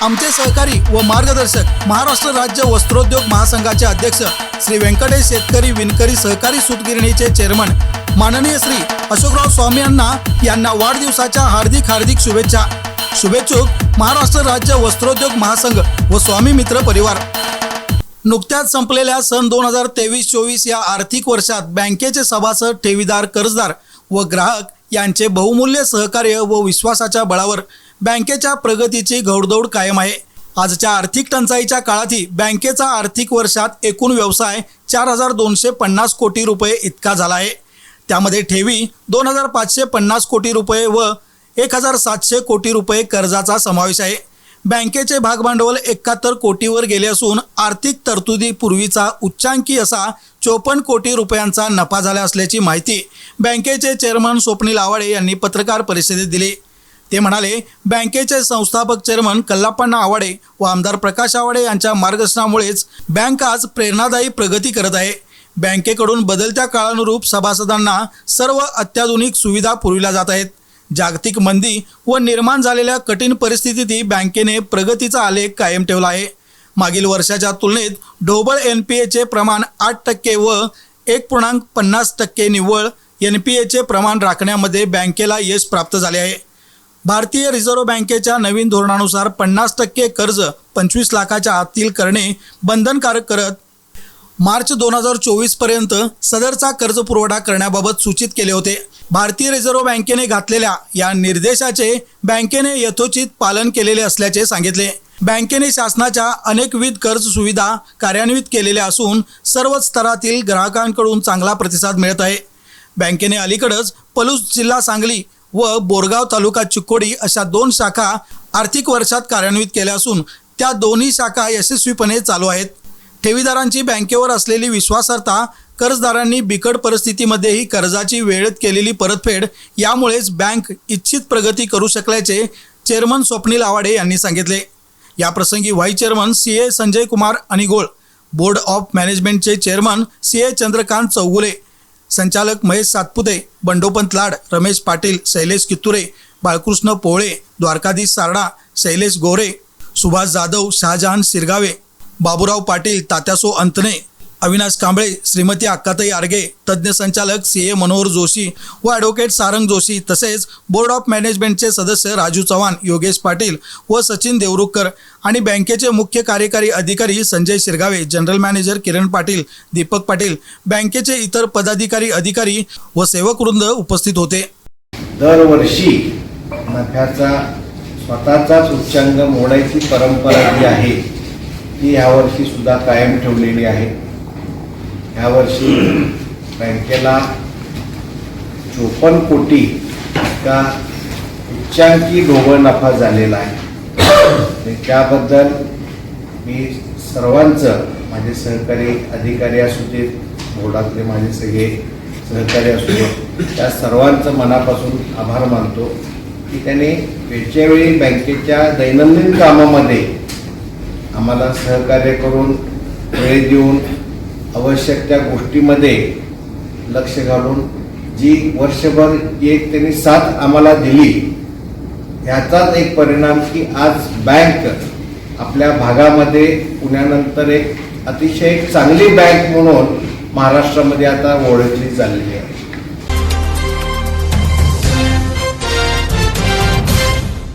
आमचे सहकारी व मार्गदर्शक महाराष्ट्र राज्य वस्त्रोद्योग महासंघाचे अध्यक्ष श्री व्यंकटेश शेतकरी विणकरी सहकारी सूतगिरणीचे चेअरमन माननीय श्री अशोकराव स्वामी यांना यांना वाढदिवसाच्या हार्दिक हार्दिक शुभेच्छा. शुभेच्छुक महाराष्ट्र राज्य वस्त्रोद्योग महासंघ व स्वामी मित्र परिवार. नुकत्याच संपलेल्या सन दोन हजार तेवीस चोवीस या आर्थिक वर्षात बँकेचे सभासद ठेवीदार कर्जदार व ग्राहक यांचे बहुमूल्य सहकार्य व विश्वासाच्या बळावर बँकेच्या प्रगतीची घौडदौड कायम आहे. आजच्या आर्थिक टंचाईच्या काळातही बँकेचा आर्थिक वर्षात एकूण व्यवसाय चार हजार दोनशे पन्नास कोटी रुपये इतका झाला आहे. त्यामध्ये ठेवी दोन हजार पाचशे पन्नास कोटी रुपये व एक हजार सातशे कोटी रुपये कर्जाचा समावेश आहे. बँकेचे भागभांडवल एकाहत्तर कोटीवर गेले असून आर्थिक तरतुदी पूर्वीचा उच्चांकी असा चोपन्न कोटी रुपयांचा नफा झाला असल्याची माहिती बँकेचे चेअरमन स्वप्नील आवाडे यांनी पत्रकार परिषदेत दिली. ते म्हणाले बँकेचे संस्थापक चेअरमन कल्लाप्पण्णा आवाडे व आमदार प्रकाश आवाडे यांच्या मार्गदर्शनामुळेच बँक आज प्रेरणादायी प्रगती करत आहे. बँकेकडून बदलत्या काळानुरूप सभासदांना सर्व अत्याधुनिक सुविधा पुरविल्या जात आहेत. जागतिक मंदी व निर्माण झालेल्या कठीण परिस्थितीतही बँकेने प्रगतीचा आलेख कायम ठेवला आहे. मागील वर्षाच्या तुलनेत ढोबळ एन पी एचे प्रमाण आठ टक्के व एक पूर्णांक पन्नास टक्के निव्वळ एन पी एचे प्रमाण राखण्यामध्ये बँकेला यश प्राप्त झाले आहे. भारतीय रिझर्व्ह बँकेच्या नवीन धोरणानुसार पन्नास टक्के कर्ज पंचवीस लाखाच्या आतील करणे बंधनकारक करत मार्च दोन हजार चोवीसपर्यंत सदरचा कर्ज पुरवठा करण्याबाबत सूचित केले होते. भारतीय रिझर्व्ह बँकेने घातलेल्या या निर्देशाचे बँकेने यथोचित पालन केलेले असल्याचे सांगितले. बँकेने शासनाच्या अनेकविध कर्ज सुविधा कार्यान्वित केलेल्या असून सर्व स्तरातील ग्राहकांकडून चांगला प्रतिसाद मिळत आहे. बँकेने अलीकडच पलूस जिल्हा सांगली व बोरगाव तालुका चिक्कोडी अशा दोन शाखा आर्थिक वर्षात कार्यान्वित केल्या असून त्या दोन्ही शाखा यशस्वीपणे चालू आहेत. ठेवीदारांची बँकेवर असलेली विश्वासार्हता कर्जदारांनी बिकट परिस्थितीमध्येही कर्जाची वेळेत केलेली परतफेड यामुळेच बँक इच्छित प्रगती करू शकल्याचे चेअरमन स्वप्नील आवाडे यांनी सांगितले. याप्रसंगी vice chairman C A Sanjay Kumar Anigol board of मॅनेजमेंटचे chairman C A Chandrakant Chougule संचालक महेश सातपुते बंडोपंत लाड रमेश पाटील शैलेश कित्तुरे बाळकृष्ण पोळे द्वारकाधीश सारडा शैलेश गोरे सुभाष जाधव शहाजहान शिरगावे बाबूराव पाटील तात्यासो अंतने अविनाश कांबळे श्रीमती अक्काताई आर्गे तज्ज्ञ संचालक सी ए मनोहर जोशी व ॲडव्होकेट सारंग जोशी तसेच बोर्ड ऑफ मॅनेजमेंटचे सदस्य राजू चव्हाण योगेश पाटील व सचिन देवरुखकर आणि बँकेचे मुख्य कार्यकारी अधिकारी संजय शिरगावे जनरल मॅनेजर किरण पाटील दीपक पाटील बँकेचे इतर पदाधिकारी अधिकारी व सेवकवृंद उपस्थित होते. दरवर्षी नफ्याचा स्वतःचाच उच्चांग मोडायची परंपरा जी आहे ती यावर्षी सुद्धा कायम ठेवलेली आहे. यावर्षी बँकेला चोपन्न कोटी इतका उच्चांकी ढोबळ नफा झालेला आहे. त्याबद्दल मी सर्वांचं माझे सहकारी अधिकारी असू देत बोर्डातले माझे सगळे सहकारी असू देत त्या सर्वांचं मनापासून आभार मानतो की त्याने वेळच्या वेळी बँकेच्या दैनंदिन कामामध्ये आम्हाला सहकार्य करून वेळ देऊन आवश्यक त्या गोष्टीमध्ये लक्ष घालून जी वर्षभर एक त्यांनी साथ आम्हाला दिली ह्याचाच एक परिणाम की आज बँक आपल्या भागामध्ये पुण्यानंतर एक अतिशय चांगली बँक म्हणून महाराष्ट्रामध्ये आता ओळखली चाललेली आहे.